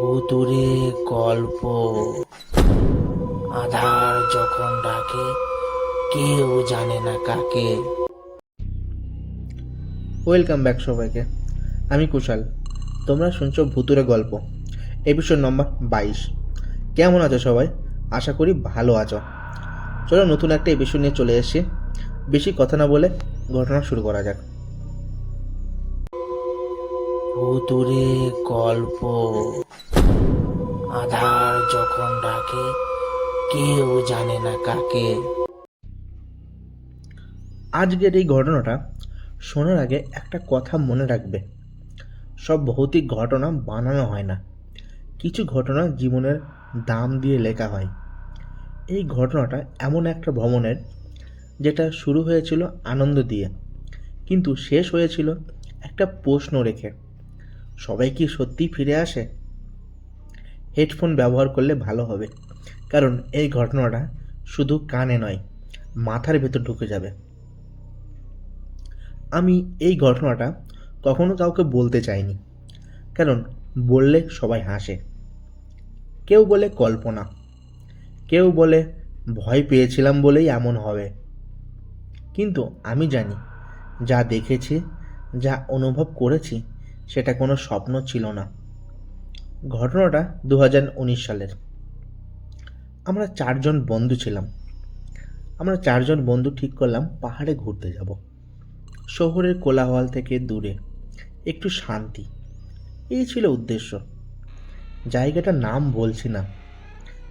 ভুতুরে গল্প। আধার যখন ডাকে কেউ জানে না কাকে। ওয়েলকাম ব্যাক সবাইকে। আমি কুশাল। তোমরা শুনছো ভুতুরে গল্প। এপিসোড নম্বর বাইশ। কেমন আছো সবাই? আশা করি ভালো আছো। চলো নতুন একটা এপিসোড নিয়ে চলে এসেছি। বেশি কথা না বলে ঘটনা শুরু করা যাক। ভুতুরে গল্প। আধার যখন ডাকে, কেউ জানে না কাকে। আজকের এই ঘটনাটা শোনার আগে একটা কথা মনে রাখবে। সব ভৌতিক ঘটনা বানানো হয় না। কিছু ঘটনা জীবনের দাম দিয়ে লেখা হয়। এই ঘটনাটা এমন একটা ভ্রমণের যেটা শুরু হয়েছিল আনন্দ দিয়ে, কিন্তু শেষ হয়েছিল একটা প্রশ্ন রেখে সবাই কি সত্যি ফিরে আসে? হেডফোন ব্যবহার করলে ভালো হবে। কারণ এই ঘটনাটা শুধু কানে নয়, মাথার ভেতর ঢুকে যাবে। আমি এই ঘটনাটা কখনো কাউকে বলতে চাইনি, কারণ বললে সবাই হাসে। কেউ বলে কল্পনা, কেউ বলে ভয় পেয়েছিলাম বলেই এমন হবে। কিন্তু আমি জানি, যা দেখেছি, যা অনুভব করেছি, সেটা কোনো স্বপ্ন ছিল না। ঘটনাটা দু হাজার উনিশ সালের। আমরা চারজন বন্ধু ছিলাম। আমরা চারজন বন্ধু ঠিক করলাম পাহাড়ে ঘুরতে যাব। শহরের কোলাহল থেকে দূরে, একটু শান্তি। এই ছিল উদ্দেশ্য। জায়গাটার নাম বলছি না,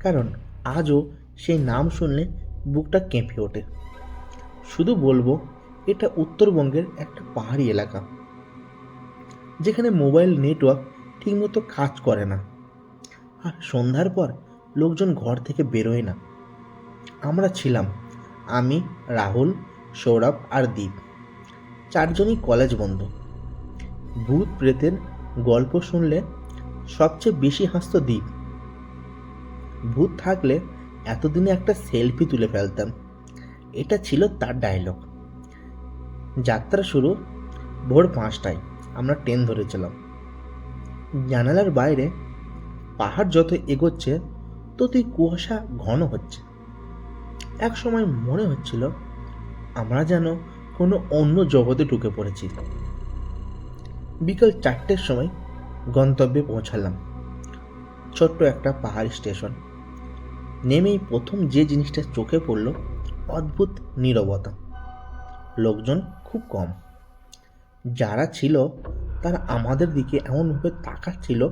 কারণ আজও সেই নাম শুনলে বুকটা কেঁপে ওঠে। শুধু বলব, এটা উত্তরবঙ্গের একটা পাহাড়ি এলাকা, যেখানে মোবাইল নেটওয়ার্ক ঠিকমতো কাজ করে না। আর সন্ধ্যার পর লোকজন ঘর থেকে বেরোয় না। আমরা ছিলাম, আমি, রাহুল, সৌরভ আর দীপ। চারজনই কলেজ বন্ধু। ভূত প্রেতের গল্প শুনলে সবচেয়ে বেশি হাসত দ্বীপ ভূত থাকলে এতদিনে একটা সেলফি তুলে ফেলতাম। এটা ছিল তার ডায়লগ যাত্রা শুরু ভোর পাঁচটায়, আমরা ট্রেন ধরেছিলাম। জানালার বাইরে পাহাড় যত এগোচ্ছে, ততই কুয়াশা ঘন হচ্ছে। এক সময় মনে হচ্ছিল, আমরা যেন কোনো অন্য জগতে ঢুকে পড়েছি। বিকাল চারটের সময় গন্তব্যে পৌঁছালাম। ছোট্ট একটা পাহাড়ি স্টেশন। নেমেই প্রথম যে জিনিসটা চোখে পড়ল, অদ্ভুত নীরবতা। লোকজন খুব কম। যারা ছিল তারা আমাদের দিকে এমনভাবে তাকাচ্ছিল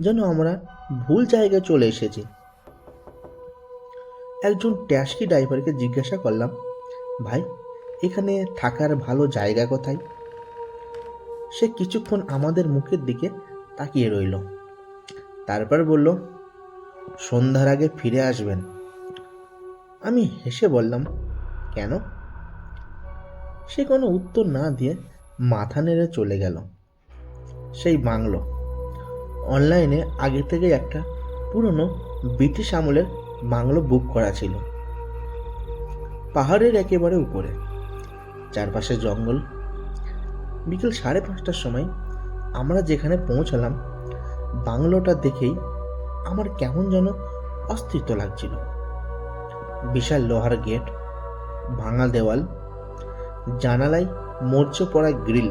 যেন আমরা ভুল জায়গায় চলে এসেছি। একজন ট্যাক্সি ড্রাইভারকে জিজ্ঞাসা করলাম, ভাই, এখানে থাকার ভালো জায়গা কোথায়? সে কিছুক্ষণ আমাদের মুখের দিকে তাকিয়ে রইল। তারপর বলল, সন্ধ্যার আগে ফিরে আসবেন। আমি হেসে বললাম, কেন? সে কোনো উত্তর না দিয়ে মাথা নেড়ে চলে গেল। সেই বাংলো। অনলাইনে আগে থেকে একটা পুরনো ব্রিটিশ আমলের বাংলো বুক করা ছিল। পাহাড়ের একেবারে উপরে। চারপাশে জঙ্গল। বিকেল সাড়ে পাঁচটার সময় আমরা যেখানে পৌঁছালাম, বাংলোটা দেখেই আমার কেমন যেন অস্তিত্ব লাগছিল। বিশাল লোহার গেট, ভাঙা দেওয়াল, জানালায় মরচে পড়া গ্রিল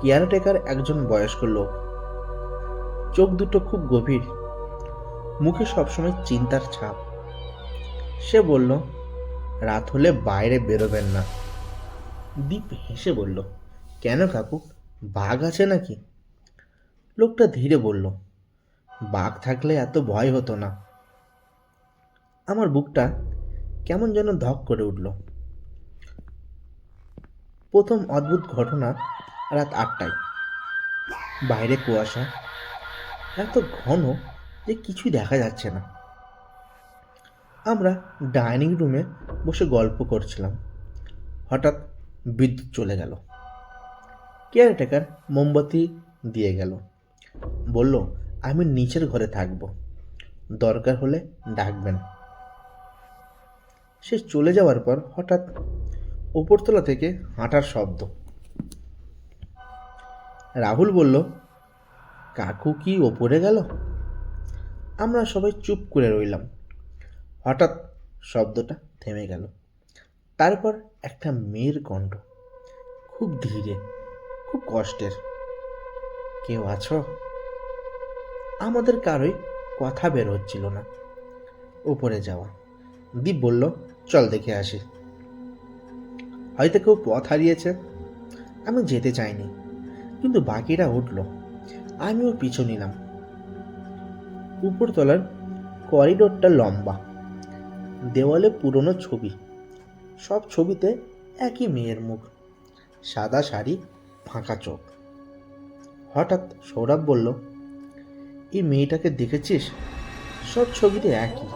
কেয়ারটেকার একজন বয়স্ক লোক। চোখ দুটো খুব গভীর, মুখে সবসময় চিন্তার ছাপ। সে বলল, রাত হলে বাইরে বেরোবেন না। দীপ হেসে বলল, কেন কাকু, বাঘ আছে নাকি? লোকটা ধীরে বলল, বাঘ থাকলে এত ভয় হতো না। আমার বুকটা কেমন যেন ধক করে উঠল। প্রথম অদ্ভুত ঘটনা রাত আটটায়। বাইরে কুয়াশা। এত ঘন যে কিছুই দেখা যাচ্ছে না। আমরা ডাইনিং রুমে বসে গল্প করছিলাম। হঠাৎ বিদ্যুৎ চলে গেল। কেয়ারটেকার মোমবাতি দিয়ে গেল। বলল, আমি নিচের ঘরে থাকব। দরকার হলে ডাকবেন। সে চলে যাওয়ার পর হঠাৎ ওপরতলা থেকে হাঁটার শব্দ। রাহুল বলল, কাকু কি ওপরে গেল? আমরা সবাই চুপ করে রইলাম। হঠাৎ শব্দটা থেমে গেল। তারপর একটা মেয়ের কণ্ঠ, খুব ধীরে, খুব কষ্টের। কেউ আছো? আমাদের কারোই কথা বের হচ্ছিল না। উপরে যাওয়া, দীপ বলল, চল দেখে আসি। হয়তো কেউ পথ হারিয়েছে। আমি যেতে চাইনি। কিন্তু বাকিরা উঠল। আমিও পিছু নিলাম। উপরতলার করিডোরটা লম্বা। দেওয়ালে পুরনো ছবি। সব ছবিতে একই মেয়ের মুখ। সাদা শাড়ি, ফাঁকা চোখ। হঠাৎ সৌরভ বলল, এই মেয়েটাকে দেখেছিস? সব ছবিতে একই।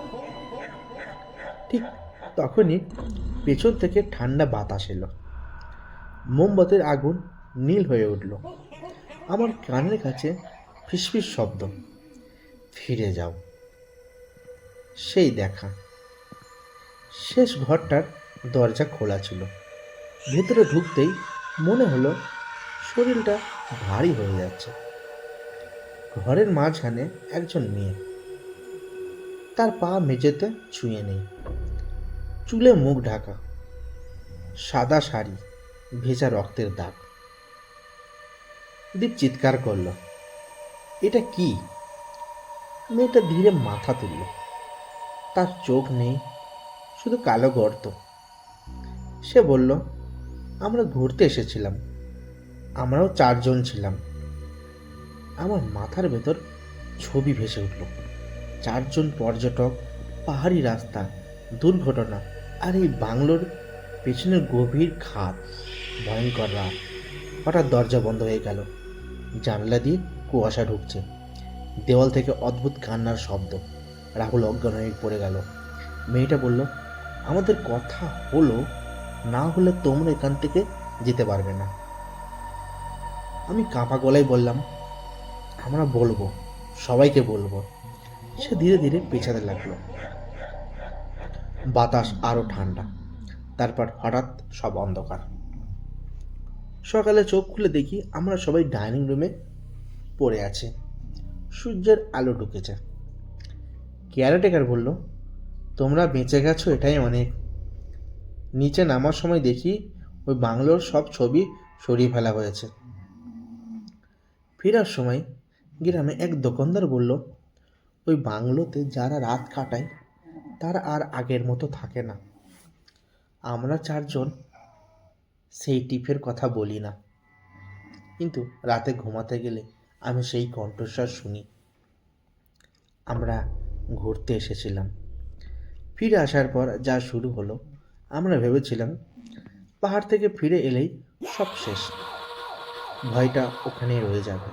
ঠিক তখনই পেছন থেকে ঠান্ডা বাতাস এলো। মোমবাতির আগুন নীল হয়ে উঠল। আমার কানের কাছে ফিসফিস শব্দ। ফিরে যাও। সেই দেখা। শেষ ঘরটার দরজা খোলা ছিল। ভেতরে ঢুকতেই মনে হলো শরীরটা ভারী হয়ে যাচ্ছে। ঘরের মাঝখানে একজন মেয়ে। তার পা মেঝেতে ছুঁয়ে নেই। চুলে মুখ ঢাকা। সাদা শাড়ি, ভেজা রক্তের দাগ। দীপ চিৎকার করল, এটা কি? মেয়েটা ধীরে মাথা তুলল। তার চোখ নেই, শুধু কালো গর্ত। সে বলল, আমরা ঘুরতে এসেছিলাম। আমরাও চারজন ছিলাম। আমার মাথার ভেতর ছবি ভেসে উঠল। চারজন পর্যটক, পাহাড়ি রাস্তা, দুর্ঘটনা আর এই বাংলোর পেছনের গভীর খাত। ভয়ঙ্কর রাত। হঠাৎ দরজা বন্ধ হয়ে গেল। জানলা দিয়ে কুয়াশা ঢুকছে। দেওয়াল থেকে অদ্ভুত কান্নার শব্দ। রাহুল অজ্ঞান হয়ে পড়ে গেল। মেয়েটা বলল, আমাদের কথা হলো, না হলে তোমরা এখান থেকে যেতে পারবে না। আমি কাঁপা গলায় বললাম, আমরা বলব, সবাইকে বলব। সে ধীরে ধীরে পেছাতে লাগল। বাতাস আরও ঠান্ডা। তারপর হঠাৎ সব অন্ধকার। সকালে চোখ খুলে দেখি আমরা সবাই ডাইনিং রুমে পড়ে আছি। সূর্যের আলো ঢুকেছে। কেয়ারটেকার বলল, তোমরা বেঁচে গেছো, এটাই অনেক। নিচে নামার সময় দেখি ওই বাংলোর সব ছবি সরিয়ে ফেলা হয়েছে। ফেরার সময় গ্রামে এক দোকানদার বলল, ওই বাংলোতে যারা রাত কাটায়, তারা আর আগের মতো থাকে না। আমরা চারজন সেই টিপের কথা বলি না। কিন্তু রাতে ঘুমাতে গেলে আমি সেই কণ্ঠস্বর শুনি। আমরা ঘুরতে এসেছিলাম। ফিরে আসার পর যা শুরু হলো, আমরা ভেবেছিলাম পাহাড় থেকে ফিরে এলেই সব শেষ। ভয়টা ওখানেই রয়ে যাবে।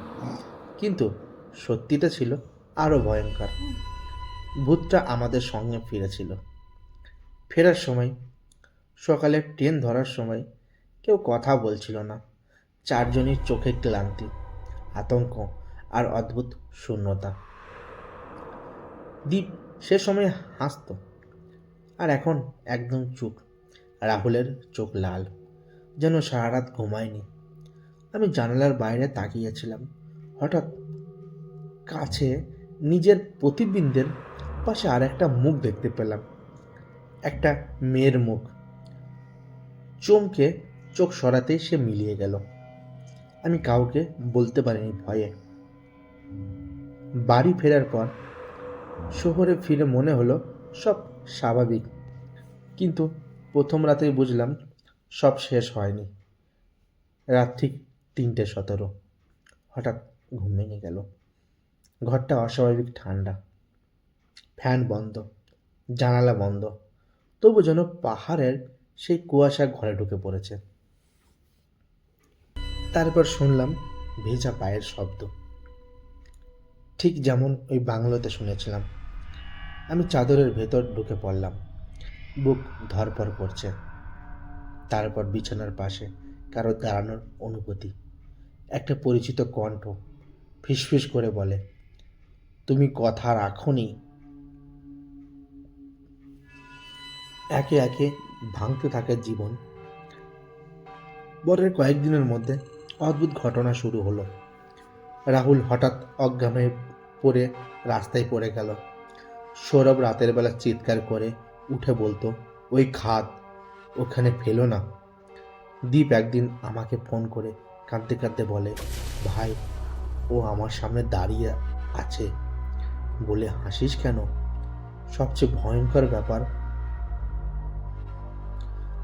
কিন্তু সত্যিটা ছিল আরও ভয়ঙ্কর। ভূতটা আমাদের সঙ্গে ফিরেছিল। ফেরার সময়, সকালে ট্রেন ধরার সময় কেউ কথা বলছিল না। চারজনের চোখে ক্লান্তি, আতঙ্ক আর অদ্ভুত শূন্যতা। দীপ সে সময় হাসতো আর এখন একদম চুপ। রাহুলের চোখ লাল, যেন সারা রাত ঘুমায়নি। আমি জানালার বাইরে তাকিয়েছিলাম। হঠাৎ কাছে নিজের প্রতিবিম্বের পাশে আর একটা মুখ দেখতে পেলাম। একটা মেয়ের মুখ। চমকে চোখ সরাতেই সে মিলিয়ে গেল। আমি কাউকে বলতে পারিনি ভয়ে। বাড়ি ফেরার পর শহরে ফিরে মনে হলো সব স্বাভাবিক। কিন্তু প্রথম রাতেই বুঝলাম সব শেষ হয়নি। রাত ঠিক তিনটে সতেরো। হঠাৎ ঘুম ভেঙে গেল। ঘরটা অস্বাভাবিক ঠান্ডা। ফ্যান বন্ধ, জানালা বন্ধ। তবু যেন পাহাড়ের সেই কুয়াশা ঘরে ঢুকে পড়েছে। তারপর শুনলাম ভেজা পায়ের শব্দ। ঠিক যেমন ওই বাংলোতে শুনেছিলাম। আমি চাদরের ভেতর ঢুকে পড়লাম। বুক ধরপর করছে। তারপর বিছানার পাশে কারও দাঁড়ানোর অনুভূতি। একটা পরিচিত কণ্ঠ ফিসফিস করে বলে, তুমি কথা রাখোনি। একে একে ভাঙতে থাকে জীবন বরের কয়েকদিনের মধ্যে অদ্ভুত ঘটনা শুরু হলো। রাহুল হঠাৎ অজ্ঞান হয়ে পড়ে রাস্তায় পড়ে গেল। সৌরভ রাতের বেলা চিৎকার করে উঠে বলতো, ওই খাদ ওখানে ফেলো না। দীপ একদিন আমাকে ফোন করে কাঁদতে কাঁদতে বলে, ভাই, ও আমার সামনে দাঁড়িয়ে আছে। বলে, হাসিস কেন? সবচেয়ে ভয়ঙ্কর ব্যাপার,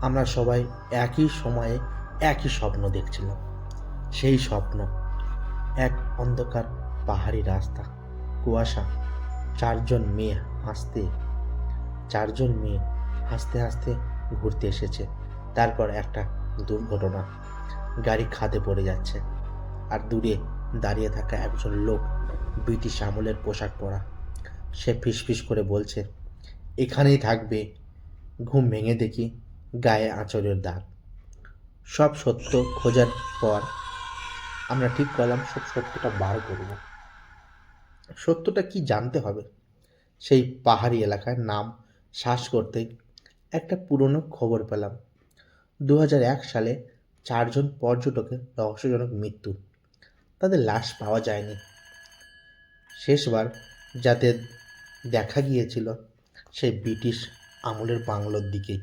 আমরা সবাই একই সময়ে একই স্বপ্ন দেখছিলাম। সেই স্বপ্ন। এক অন্ধকার পাহাড়ি রাস্তা, কুয়াশা, চারজন মেয়ে হাসতে, চারজন মেয়ে হাসতে হাসতে ঘুরতে এসেছে। তারপর একটা দুর্ঘটনা। গাড়ি খাদে পড়ে যাচ্ছে আর দূরে দাঁড়িয়ে থাকা একজন লোক ব্রিটিশ আমলের পোশাক পরা। সে ফিসফিস করে বলছে, এখানেই থাকবে। ঘুম ভেঙে দেখি, গায়ে আঁচড়ের দাগ। সব সত্য খোঁজার পর আমরা ঠিক করলাম সব সত্যটা বার করব। সত্যটা কি জানতে হবে? সেই পাহাড়ি এলাকার নাম শ্বাস করতেই একটা পুরনো খবর পেলাম। দু সালে চারজন পর্যটকের রহস্যজনক মৃত্যু। তাদের লাশ পাওয়া যায়নি। শেষবার যাতে দেখা গিয়েছিল সেই ব্রিটিশ আমলের বাংলোর দিকেই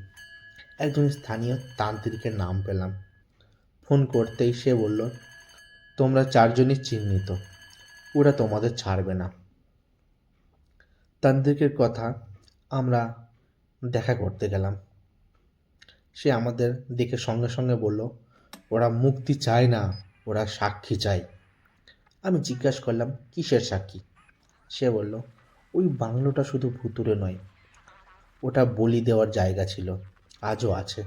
একজন স্থানীয় তান্ত্রিকের নাম পেলাম। ফোন করতেই সে বলল তোমরা চারজনই চিহ্নিত। ওরা তোমাদের ছাড়বে না। তান্ত্রিকের কথা আমরা দেখা করতে গেলাম। সে আমাদের দেখে সঙ্গে সঙ্গে বলল, ওরা মুক্তি চায় না, ওরা সাক্ষী চায়। আমি জিজ্ঞাসা করলাম, কিসের সাক্ষী? সে বলল, ওই বাংলোটা শুধু ভুতুরে নয়, ওটা বলি দেওয়ার জায়গা ছিল, আজও আছে।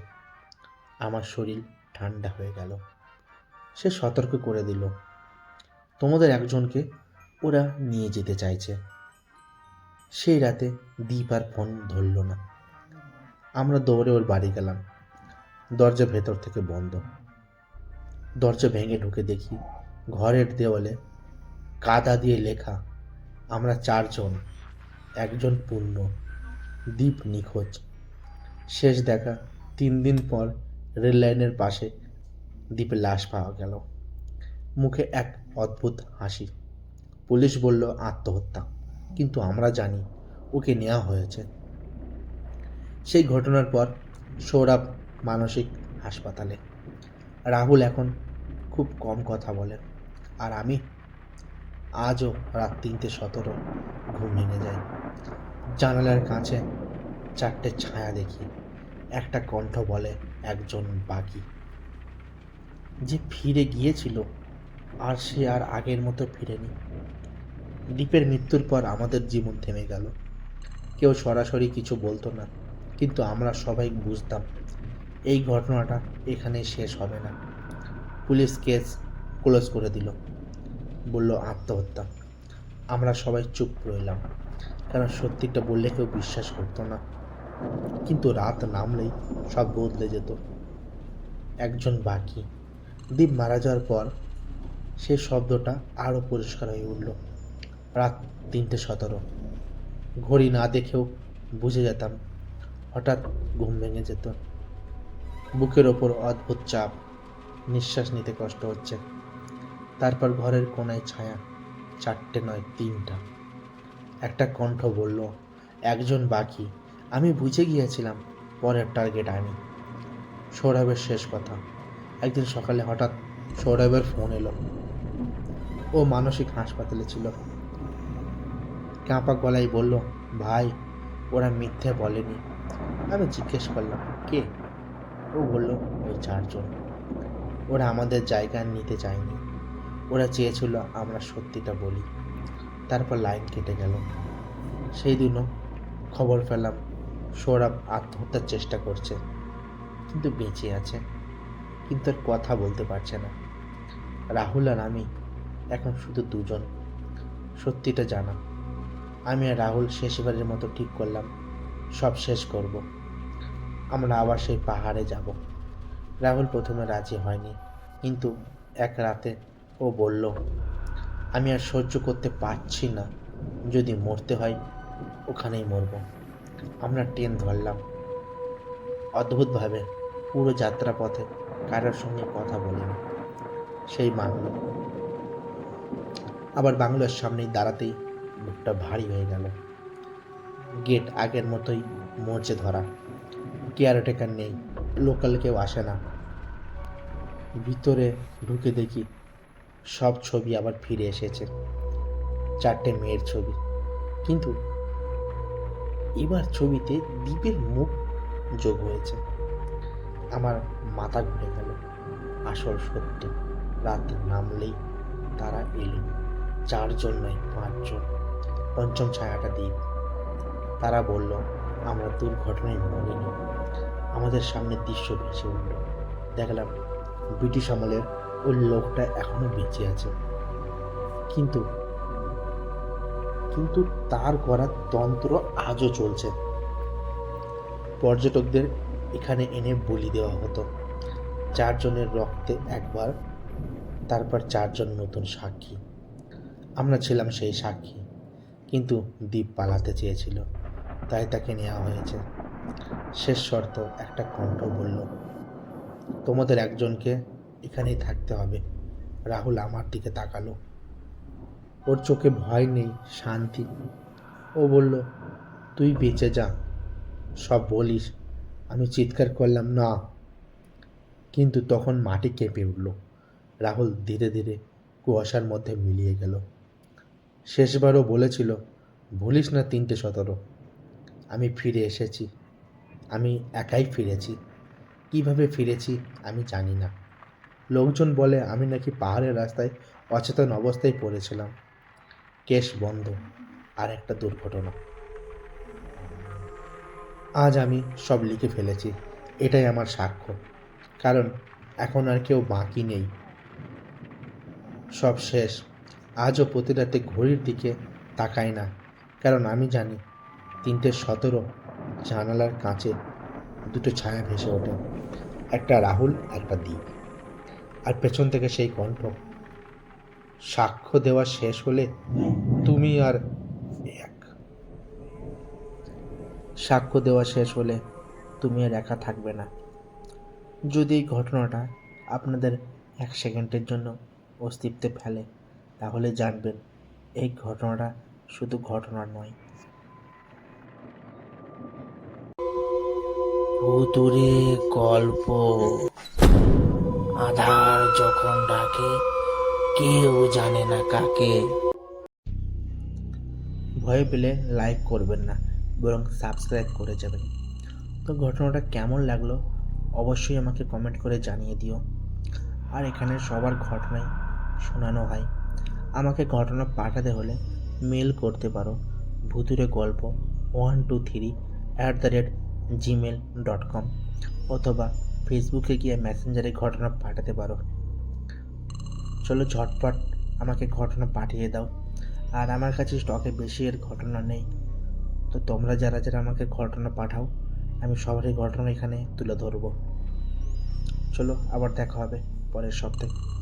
আমার শরীর ঠান্ডা হয়ে গেল। সে সতর্ক করে দিল। তোমাদের একজনকে ওরা নিয়ে যেতে চাইছে। সেই রাতে দীপ আর ফোন ধরল না। আমরা দৌড়ে ওর বাড়ি গেলাম। দরজা ভেতর থেকে বন্ধ। দরজা ভেঙে ঢুকে দেখি ঘরের দেওয়ালে কাদা দিয়ে লেখা, আমরা চারজন, একজন পূর্ণ দ্বীপ নিখোঁজ। শেষ দেখা তিন দিন পর রেল লাইনের পাশে দ্বীপের লাশ পাওয়া গেল। মুখে এক অদ্ভুত হাসি। পুলিশ বলল, আত্মহত্যা। কিন্তু আমরা জানি ওকে নেওয়া হয়েছে। সেই ঘটনার পর সৌরভ মানসিক হাসপাতালে। রাহুল এখন খুব কম কথা বলে। আর আমি? আজও রাত তিনটে সতেরো ঘুম ভেঙে যাই জানালার কাছে চারটে ছায়া দেখি। একটা কণ্ঠ বলে, একজন বাকি। যে ফিরে গিয়েছিল, আর সে আর আগের মতো ফিরেনি। দ্বীপের মৃত্যুর পর আমাদের জীবন থেমে গেল। কেউ সরাসরি কিছু বলতো না, কিন্তু আমরা সবাই বুঝতাম, এই ঘটনাটা এখানেই শেষ হবে না। পুলিশ কেস ক্লোজ করে দিল। বলল, আত্মহত্যা। আমরা সবাই চুপ রইলাম, কারণ সত্যিটা বললে কেউ বিশ্বাস করতো না। কিন্তু রাত নামলেই সব বদলে যেত। একজন বাকি দ্বীপ মারা যাওয়ার পর সে শব্দটা আরও পরিষ্কার হয়ে উঠল। রাত তিনটে সতেরো। ঘড়ি না দেখেও বুঝে যেতাম, হঠাৎ ঘুম ভেঙে যেত। বুকের ওপর অদ্ভুত চাপ, নিঃশ্বাস নিতে কষ্ট হচ্ছে। তারপর ঘরের কোনায় ছায়া, চারটে নয়, তিনটা। একটা কণ্ঠ বলল, একজন বাকি, আমি বুঝে গিয়েছিলাম পরের টার্গেট আমি। সৌরভের শেষ কথা। একদিন সকালে হঠাৎ সৌরভের ফোন এলো। ও মানসিক হাসপাতালে ছিল। কাঁপা গলায় বলল, ভাই, ওরা মিথ্যে বলেনি। আমি জিজ্ঞেস করলাম, কে? ও বলল, ওই চারজন। ওরা আমাদের জায়গা নিতে চায়নি। ওরা চেয়েছিল আমরা সত্যিটা বলি। তারপর লাইন কেটে গেল। সেই দিনও খবর পেলাম, সৌরভ আত্মহত্যার চেষ্টা করছে, কিন্তু বেঁচে আছে। কিন্তু আর কথা বলতে পারছে না। রাহুল আর আমি এখন শুধু দুজন। সত্যিটা জানা। আমি আর রাহুল শেষবারের মতো ঠিক করলাম। সব শেষ করব। আমরা আবার সেই পাহাড়ে যাব। রাহুল প্রথমে রাজি হয়নি, কিন্তু এক রাতে ও বলল, আমি আর সহ্য করতে পারছি না। যদি মরতে হয়, ওখানেই মরব। আমরা ট্রেন ধরলাম। অদ্ভুতভাবে পুরো যাত্রা পথে কারোর সঙ্গে কথা বলিনি। সেই মানল আবার বাংলোর সামনেই দাঁড়াতেই বুকটা ভারী হয়ে গেল। গেট আগের মতোই মরচে ধরা। কেয়ারটেকার নেই, লোকাল কেউ আসে না। ভিতরে ঢুকে দেখি সব ছবি আবার ফিরে এসেছে। চারটে মেয়ের ছবি। কিন্তু এবার ছবিতে দ্বীপের মুখ যোগ হয়েছে। আমার মাথা ঘুরে গেল। আসল সত্যি, রাত নামলেই তারা এলো। চারজন নয়, পাঁচজন। পঞ্চম ছায়াটা দ্বীপ তারা বলল, আমরা দুর্ঘটনায় মরিনি। আমাদের সামনে দৃশ্য ভেসে উঠল। দেখলাম ব্রিটিশ আমলের ওই লোকটা এখনও বেঁচে আছে। কিন্তু কিন্তু তার করা তন্ত্র আজও চলছে। পর্যটকদের এখানে এনে বলি দেওয়া হতো। চারজনের রক্তে একবার, তারপর চারজন নতুন সাক্ষী। আমরা ছিলাম সেই সাক্ষী, কিন্তু দ্বীপ পালাতে চেয়েছিল, তাই তাকে নেওয়া হয়েছে। শেষ শর্ত, একটা কণ্ঠ বলল, তোমাদের একজনকে এখানেই থাকতে হবে। রাহুল আমার দিকে তাকালো। ওর চোখে ভয় নেই, শান্তি। ও বলল, তুই বেঁচে যা, সব বলিস। আমি চিৎকার করলাম, না। কিন্তু তখন মাটি কেঁপে উঠল। রাহুল ধীরে ধীরে কুয়াশার মধ্যে মিলিয়ে গেল। শেষবারও বলেছিল, ভুলিস না তিনটে সতেরো। আমি ফিরে এসেছি। আমি একাই ফিরেছি। কীভাবে ফিরেছি আমি জানি না। লোকজন বলে, আমি নাকি পাহাড়ের রাস্তায় অচেতন অবস্থায় পড়েছিলাম। কেস বন্ধ। আর একটা দুর্ঘটনা। আজ আমি সব লিখে ফেলেছি। এটাই আমার সাক্ষ্য। কারণ এখন আর কেউ বাকি নেই। সব শেষ। আজও প্রতি রাতে ঘড়ির দিকে তাকাই না। কারণ আমি জানি, তিনটে সতেরো জানালার কাঁচে দুটো ছায়া ভেসে ওঠে। একটা রাহুল, একটা দ্বীপ আর পেছন থেকে সেই কণ্ঠ। সাক্ষ্য দেওয়া শেষ হলে তুমি আর এক সাক্ষ্য দেওয়া শেষ হলে তুমি আর একা থাকবে না। যদি এই ঘটনাটা আপনাদের এক সেকেন্ডের জন্য অস্তিত্বে ফেলে তাহলে জানবেন এই ঘটনাটা শুধু ঘটনা নয়। ভুতুরে গল্প। আধার যখন ডাকে কেউ জানে না কাকে। ভয় পেলে লাইক করবেন না। বরং সাবস্ক্রাইব করে যাবেন। তো ঘটনাটা কেমন লাগল অবশ্যই আমাকে কমেন্ট করে জানিয়ে দিও। আর এখানে সবার ঘটনাই শোনানো হয়। আমাকে ঘটনা পাঠাতে হলে মেল করতে পারো। ভুতুরে গল্প one two three at the rate Gmail dot com অথবা ফেসবুকে গিয়ে মেসেঞ্জারে ঘটনা পাঠাতে পারো। চলো ঝটপট আমাকে ঘটনা পাঠিয়ে দাও। আর আমার কাছে স্টকে বেশি এর ঘটনা নেই। তো তোমরা যারা যারা আমাকে ঘটনা পাঠাও, আমি সবারই ঘটনা এখানে তুলে ধরবো। চলো, আবার দেখা হবে পরের সপ্তাহে।